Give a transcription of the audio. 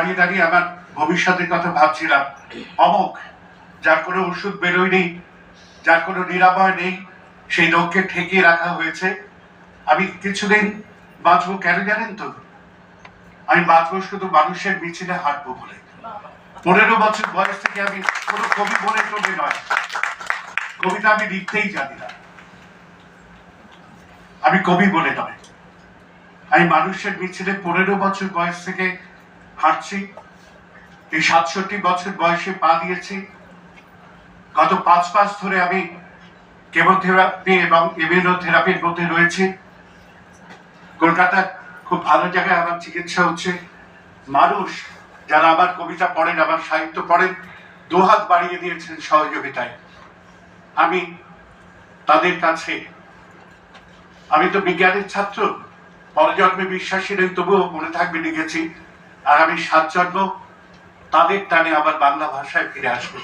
দাঁড়িয়ে দাঁড়িয়ে আমার ভবিষ্যতের কথা ভাবছিলাম। অমুক যার কোনো ওষুধ বেরোয়নি যার কোনো নিরাময় নেই, সেই রোগকে ঠেকিয়ে রাখা হয়েছে। আমি কিছুদিন বাঁচবো কেন জানেন তো? আমি বাঁচবো শুধু মানুষের মিছিলে হাঁটবো বলে। পনেরো বছর বয়স থেকে আমি কোনো কবি বলে টবে নয়। কবিতা আমি লিখতেই জানি না। আমি কবি বলে নয়। আমি মানুষের মিছিলে পনেরো বছর বয়স থেকে হাঁটছি। এই সাতষট্টি বছর বয়সে পা দিয়েছি। গত পাঁচ মাস ধরে আমি কেমোথেরাপি এবং ইমিউনোথেরাপির মধ্যে রয়েছে। কলকাতার খুব ভালো জায়গায় আমার চিকিৎসা হচ্ছে। মানুষ যারা আমার কবিতা পড়েন, আমার সাহিত্য পড়েন, দুহাত বাড়িয়ে দিয়েছেন সহযোগিতায়। আমি তাদের কাছে, আমি তো বিজ্ঞানের ছাত্র, পরজন্মে বিশ্বাসী নই, তবুও মনে থাকবে লিখেছি আর আমি সাত জন্ম তাদের টানে আবার বাংলা ভাষায় ফিরে আসব।